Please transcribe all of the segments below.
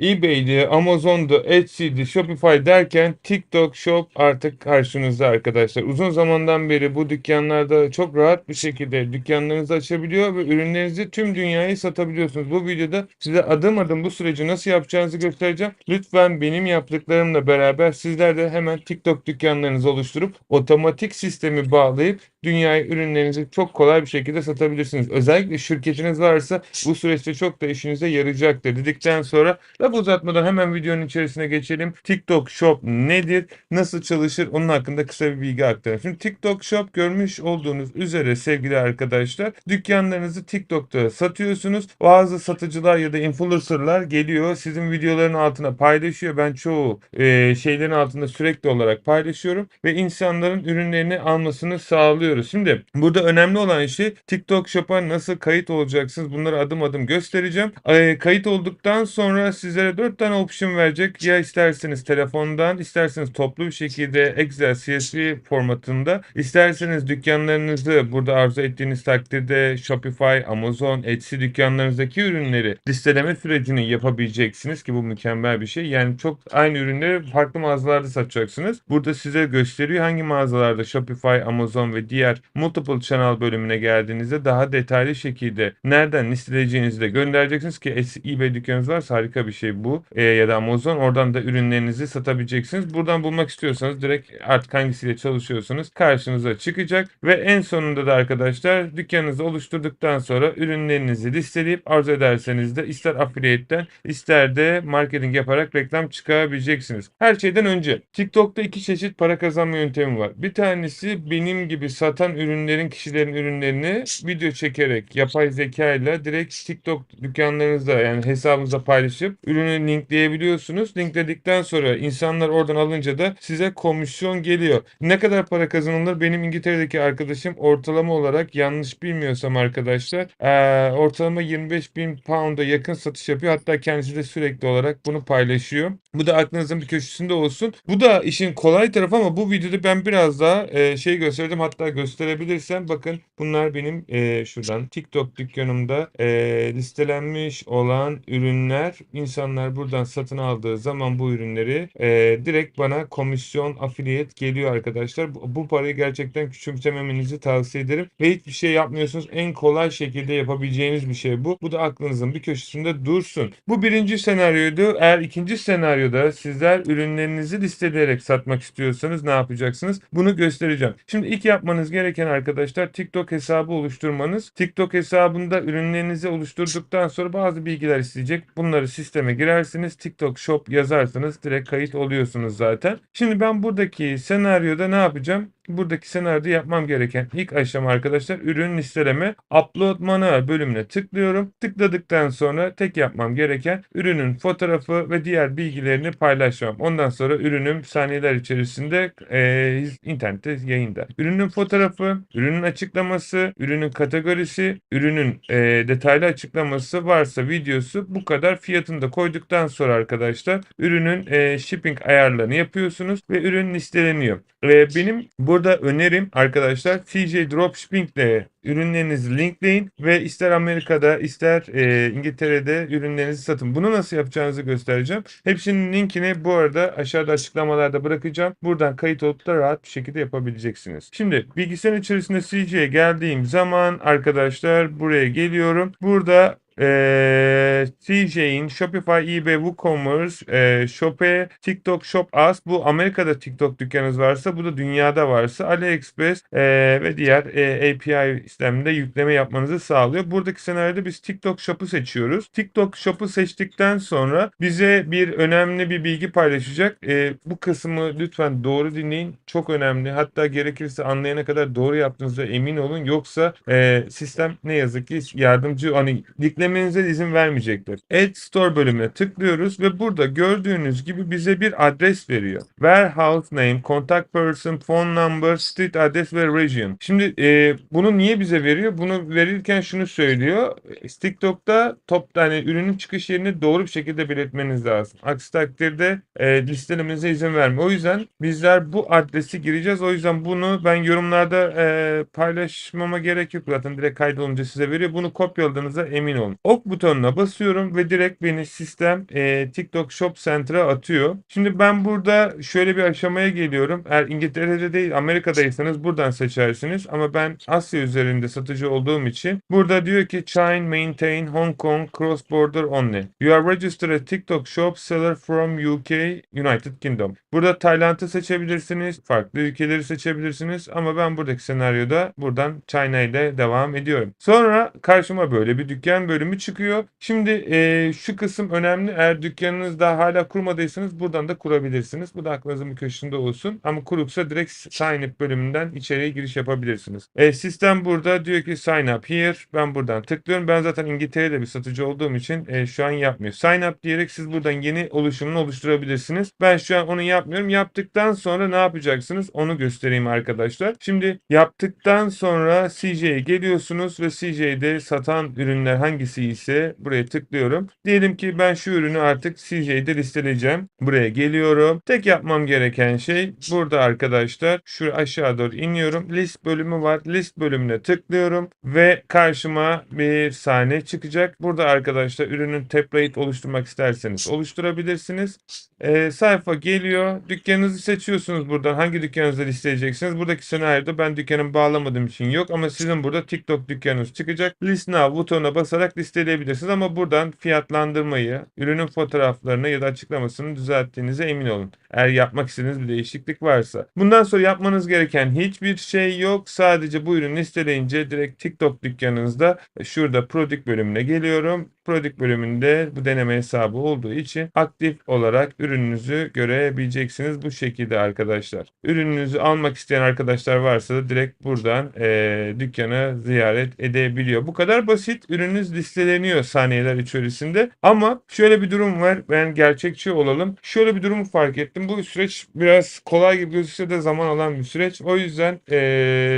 eBay'di, Amazon'du, Etsy'di, Shopify derken TikTok Shop artık karşınızda arkadaşlar. Uzun zamandan beri bu dükkanlarda çok rahat bir şekilde dükkanlarınızı açabiliyor ve ürünlerinizi tüm dünyaya satabiliyorsunuz. Bu videoda size adım adım bu süreci nasıl yapacağınızı göstereceğim. Lütfen benim yaptıklarımla beraber sizler de hemen TikTok dükkanlarınızı oluşturup otomatik sistemi bağlayıp dünyaya ürünlerinizi çok kolay bir şekilde satabilirsiniz. Özellikle şirketiniz varsa bu süreçte çok da işinize yarayacaktır dedikten sonra laf uzatmadan hemen videonun içerisine geçelim. TikTok Shop nedir? Nasıl çalışır? Onun hakkında kısa bir bilgi aktarayım. Şimdi TikTok Shop görmüş olduğunuz üzere sevgili arkadaşlar dükkanlarınızı TikTok'ta satıyorsunuz. Bazı satıcılar ya da influencerlar geliyor sizin videoların altına paylaşıyor. Ben çoğu e, şeylerin altında sürekli olarak paylaşıyorum ve insanların ürünlerini almasını sağlıyoruz. Şimdi burada önemli olan şey TikTok Shop'a nasıl kayıt olacaksınız? Bunları adım adım göstereceğim. E, kayıt olduktan sonra sizlere 4 tane option verecek. Ya isterseniz telefondan, isterseniz toplu bir şekilde Excel, CSV formatında, isterseniz dükkanlarınızı burada arzu ettiğiniz takdirde Shopify, Amazon, Etsy dükkanlarınızdaki ürünleri listeleme sürecini yapabileceksiniz ki bu mükemmel bir şey. Yani çok aynı ürünleri farklı mağazalarda satacaksınız. Burada size gösteriyor hangi mağazalarda Shopify, Amazon ve diğer multiple channel bölümüne geldiğinizde daha detaylı şekilde nereden listeleyeceğinizi de göndereceksiniz ki Etsy, eBay dükkanınız varsa harika bir şey bu. E, ya da Amazon oradan da ürünlerinizi satabileceksiniz. Buradan bulmak istiyorsanız direkt artık hangisiyle çalışıyorsanız karşınıza çıkacak ve en sonunda da arkadaşlar dükkanınızı oluşturduktan sonra ürünlerinizi listeleyip arzu ederseniz de ister affiliate'den ister de marketing yaparak reklam çıkarabileceksiniz. Her şeyden önce TikTok'ta iki çeşit para kazanma yöntemi var. Bir tanesi benim gibi satan ürünlerin kişilerin ürünlerini video çekerek yapay zeka ile direkt TikTok dükkanlarınızda yani hesabınıza paylaşıp ürünü linkleyebiliyorsunuz. Linkledikten sonra insanlar oradan alınca da size komisyon geliyor. Ne kadar para kazanılır? Benim İngiltere'deki arkadaşım ortalama olarak yanlış bilmiyorsam arkadaşlar eee, ortalama 25 bin pound'a yakın satış yapıyor. Hatta kendisi de sürekli olarak bunu paylaşıyor. Bu da aklınızın bir köşesinde olsun. Bu da işin kolay tarafı ama bu videoda ben biraz daha eee, şey gösterdim. Hatta gösterebilirsem bakın bunlar benim eee, şuradan TikTok dükkanımda eee, listelenmiş olan ürünler. İnsanlar buradan satın aldığı zaman bu ürünleri eee, direkt bana komisyon affiliate geliyor arkadaşlar. Bu, bu parayı gerçekten küçümsememenizi tavsiye ederim. Ve hiçbir şey yapmıyorsunuz. En kolay şekilde yapabileceğiniz bir şey bu. Bu da aklınızın bir köşesinde dursun. Bu birinci senaryoydu. Eğer ikinci senaryoda sizler ürünlerinizi listeleyerek satmak istiyorsanız ne yapacaksınız? Bunu göstereceğim. Şimdi ilk yapmanız gereken arkadaşlar TikTok hesabı oluşturmanız. TikTok hesabında ürünlerinizi oluşturduktan sonra bazı bilgiler isteyecek. Bunları sisteme girersiniz. TikTok Shop yazarsanız direkt kayıt oluyorsunuz zaten. Şimdi ben buradaki senaryoda ne yapacağım? Buradaki senaryoda yapmam gereken ilk aşama arkadaşlar ürün listeleme. Upload manuel bölümüne tıklıyorum. Tıkladıktan sonra tek yapmam gereken ürünün fotoğrafı ve diğer bilgilerini paylaşmam. Ondan sonra ürünüm saniyeler içerisinde e, internette yayında. Ürünün fotoğrafı, ürünün açıklaması, ürünün kategorisi, ürünün e, detaylı açıklaması varsa videosu bu kadar. Fiyatını da koyduktan sonra arkadaşlar ürünün e, shipping ayarlarını yapıyorsunuz ve ürün listeleniyor. E, benim burada önerim arkadaşlar TJ Dropshipping ile ürünlerinizi linkleyin ve ister Amerika'da ister e, İngiltere'de ürünlerinizi satın. Bunu nasıl yapacağınızı göstereceğim. Hepsinin linkini bu arada aşağıda açıklamalarda bırakacağım. Buradan kayıt olup da rahat bir şekilde yapabileceksiniz. Şimdi bilgisayarın içerisinde CJ'ye geldiğim zaman arkadaşlar buraya geliyorum. Burada ee, TJ'in, Shopify, eBay, WooCommerce, e, Shopee, TikTok Shop As. Bu Amerika'da TikTok dükkanınız varsa bu da dünyada varsa AliExpress e, ve diğer e, API sisteminde yükleme yapmanızı sağlıyor. Buradaki senaryoda biz TikTok Shop'u seçiyoruz. TikTok Shop'u seçtikten sonra bize bir önemli bir bilgi paylaşacak. E, bu kısmı lütfen doğru dinleyin. Çok önemli. Hatta gerekirse anlayana kadar doğru yaptığınıza emin olun. Yoksa e, sistem ne yazık ki yardımcı hani yüklemenize izin vermeyecektir. Add Store bölümüne tıklıyoruz ve burada gördüğünüz gibi bize bir adres veriyor. Warehouse name, contact person, phone number, street address ve region. Şimdi e, bunu niye bize veriyor? Bunu verirken şunu söylüyor. TikTok'ta top yani ürünün çıkış yerini doğru bir şekilde belirtmeniz lazım. Aksi takdirde e, listelemenize izin vermiyor. O yüzden bizler bu adresi gireceğiz. O yüzden bunu ben yorumlarda e, paylaşmama gerek yok. Zaten direkt kaydolunca size veriyor. Bunu kopyaladığınıza emin olun. Ok butonuna basıyorum ve direkt beni sistem e, TikTok Shop Center'a atıyor. Şimdi ben burada şöyle bir aşamaya geliyorum. Eğer İngiltere'de değil Amerika'daysanız buradan seçersiniz. Ama ben Asya üzerinde satıcı olduğum için burada diyor ki China maintain Hong Kong cross border only. You are registered a TikTok Shop seller from UK United Kingdom. Burada Tayland'ı seçebilirsiniz. Farklı ülkeleri seçebilirsiniz. Ama ben buradaki senaryoda buradan China ile devam ediyorum. Sonra karşıma böyle bir dükkan bölümü çıkıyor. Şimdi e, şu kısım önemli. Eğer dükkanınız daha hala kurmadıysanız buradan da kurabilirsiniz. Bu da aklınızın bir köşesinde olsun. Ama kuruksa direkt sign up bölümünden içeriye giriş yapabilirsiniz. E, sistem burada diyor ki sign up here. Ben buradan tıklıyorum. Ben zaten İngiltere'de bir satıcı olduğum için e, şu an yapmıyor. Sign up diyerek siz buradan yeni oluşumunu oluşturabilirsiniz. Ben şu an onu yapmıyorum. Yaptıktan sonra ne yapacaksınız? Onu göstereyim arkadaşlar. Şimdi yaptıktan sonra CJ'ye geliyorsunuz ve CJ'de satan ürünler hangisi ise buraya tıklıyorum. Diyelim ki ben şu ürünü artık CJ'de listeleyeceğim. Buraya geliyorum. Tek yapmam gereken şey burada arkadaşlar. Şu aşağı doğru iniyorum. List bölümü var. List bölümüne tıklıyorum ve karşıma bir sahne çıkacak. Burada arkadaşlar ürünün template oluşturmak isterseniz oluşturabilirsiniz. Ee, sayfa geliyor. Dükkanınızı seçiyorsunuz buradan. Hangi dükkanınızı listeleyeceksiniz? Buradaki senaryoda ben dükkanımı bağlamadığım için yok ama sizin burada TikTok dükkanınız çıkacak. List Now butonuna basarak listeleyebilirsiniz ama buradan fiyatlandırmayı, ürünün fotoğraflarını ya da açıklamasını düzelttiğinize emin olun. Eğer yapmak istediğiniz bir değişiklik varsa. Bundan sonra yapmanız gereken hiçbir şey yok. Sadece bu ürünü listeleyince direkt TikTok dükkanınızda şurada Product bölümüne geliyorum. Product bölümünde bu deneme hesabı olduğu için aktif olarak ürününüzü görebileceksiniz bu şekilde arkadaşlar. Ürününüzü almak isteyen arkadaşlar varsa da direkt buradan e, dükkanı ziyaret edebiliyor. Bu kadar basit. Ürününüz listeleniyor saniyeler içerisinde. Ama şöyle bir durum var. Ben gerçekçi olalım. Şöyle bir durumu fark ettim. Bu süreç biraz kolay gibi gözükse de zaman alan bir süreç. O yüzden e,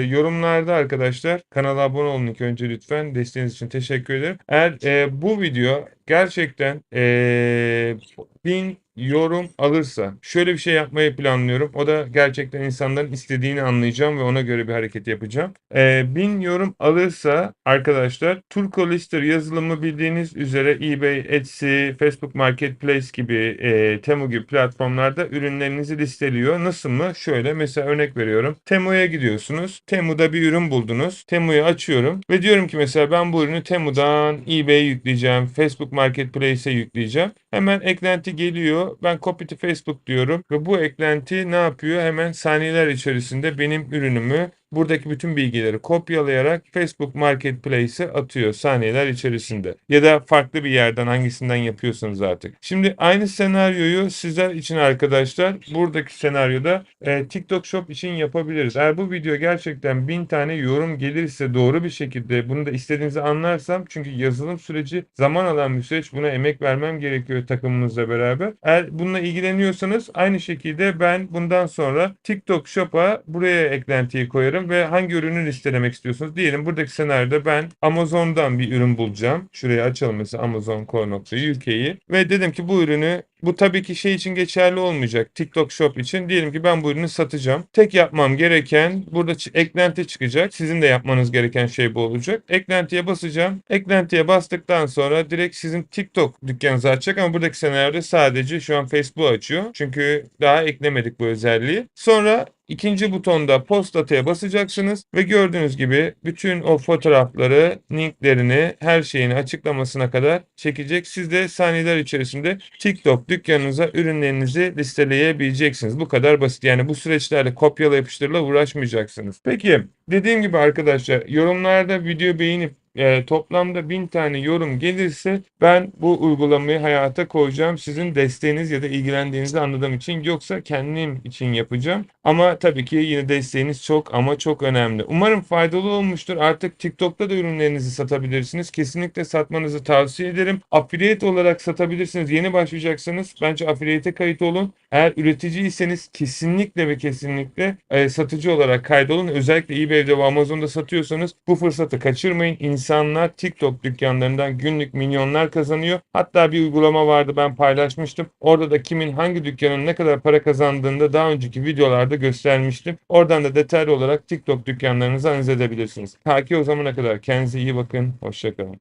yorumlarda arkadaşlar kanala abone olun ilk önce lütfen. Desteğiniz için teşekkür ederim. Eğer e, bu video gerçekten e, bin yorum alırsa şöyle bir şey yapmayı planlıyorum. O da gerçekten insanların istediğini anlayacağım ve ona göre bir hareket yapacağım. Ee, bin yorum alırsa arkadaşlar Turko Lister yazılımı bildiğiniz üzere eBay, Etsy, Facebook Marketplace gibi e, Temu gibi platformlarda ürünlerinizi listeliyor. Nasıl mı? Şöyle mesela örnek veriyorum. Temu'ya gidiyorsunuz. Temu'da bir ürün buldunuz. Temu'yu açıyorum ve diyorum ki mesela ben bu ürünü Temu'dan eBay'e yükleyeceğim. Facebook Marketplace'e yükleyeceğim. Hemen eklenti geliyor. Ben copy to Facebook diyorum ve bu eklenti ne yapıyor? Hemen saniyeler içerisinde benim ürünümü buradaki bütün bilgileri kopyalayarak Facebook Marketplace'e atıyor saniyeler içerisinde. Ya da farklı bir yerden hangisinden yapıyorsanız artık. Şimdi aynı senaryoyu sizler için arkadaşlar buradaki senaryoda e, TikTok Shop için yapabiliriz. Eğer bu video gerçekten bin tane yorum gelirse doğru bir şekilde bunu da istediğinizi anlarsam çünkü yazılım süreci zaman alan bir süreç. Buna emek vermem gerekiyor takımımızla beraber. Eğer bununla ilgileniyorsanız aynı şekilde ben bundan sonra TikTok Shop'a buraya eklentiyi koyarım ve hangi ürünü listelemek istiyorsunuz? Diyelim buradaki senaryoda ben Amazon'dan bir ürün bulacağım. Şuraya açalım mesela amazon.co.uk'yi ve dedim ki bu ürünü bu tabii ki şey için geçerli olmayacak. TikTok Shop için diyelim ki ben bu ürünü satacağım. Tek yapmam gereken burada eklenti çıkacak. Sizin de yapmanız gereken şey bu olacak. Eklentiye basacağım. Eklentiye bastıktan sonra direkt sizin TikTok dükkanınızı açacak ama buradaki senaryoda sadece şu an Facebook açıyor. Çünkü daha eklemedik bu özelliği. Sonra İkinci butonda post dataya basacaksınız ve gördüğünüz gibi bütün o fotoğrafları, linklerini, her şeyini açıklamasına kadar çekecek. Siz de saniyeler içerisinde TikTok dükkanınıza ürünlerinizi listeleyebileceksiniz. Bu kadar basit. Yani bu süreçlerde kopyala yapıştırla uğraşmayacaksınız. Peki dediğim gibi arkadaşlar yorumlarda video beğenip e, toplamda bin tane yorum gelirse ben bu uygulamayı hayata koyacağım. Sizin desteğiniz ya da ilgilendiğinizi anladığım için yoksa kendim için yapacağım. Ama tabii ki yine desteğiniz çok ama çok önemli. Umarım faydalı olmuştur. Artık TikTok'ta da ürünlerinizi satabilirsiniz. Kesinlikle satmanızı tavsiye ederim. Affiliate olarak satabilirsiniz. Yeni başlayacaksanız bence affiliate'e kayıt olun. Eğer üreticiyseniz kesinlikle ve kesinlikle e, satıcı olarak kaydolun. Özellikle eBay'de ve Amazon'da satıyorsanız bu fırsatı kaçırmayın. İnsanlar TikTok dükkanlarından günlük milyonlar kazanıyor. Hatta bir uygulama vardı ben paylaşmıştım. Orada da kimin hangi dükkanın ne kadar para kazandığında daha önceki videolarda göstermiştim. Oradan da detaylı olarak TikTok dükkanlarınızı analiz edebilirsiniz. Ta ki o zamana kadar kendinize iyi bakın. Hoşçakalın.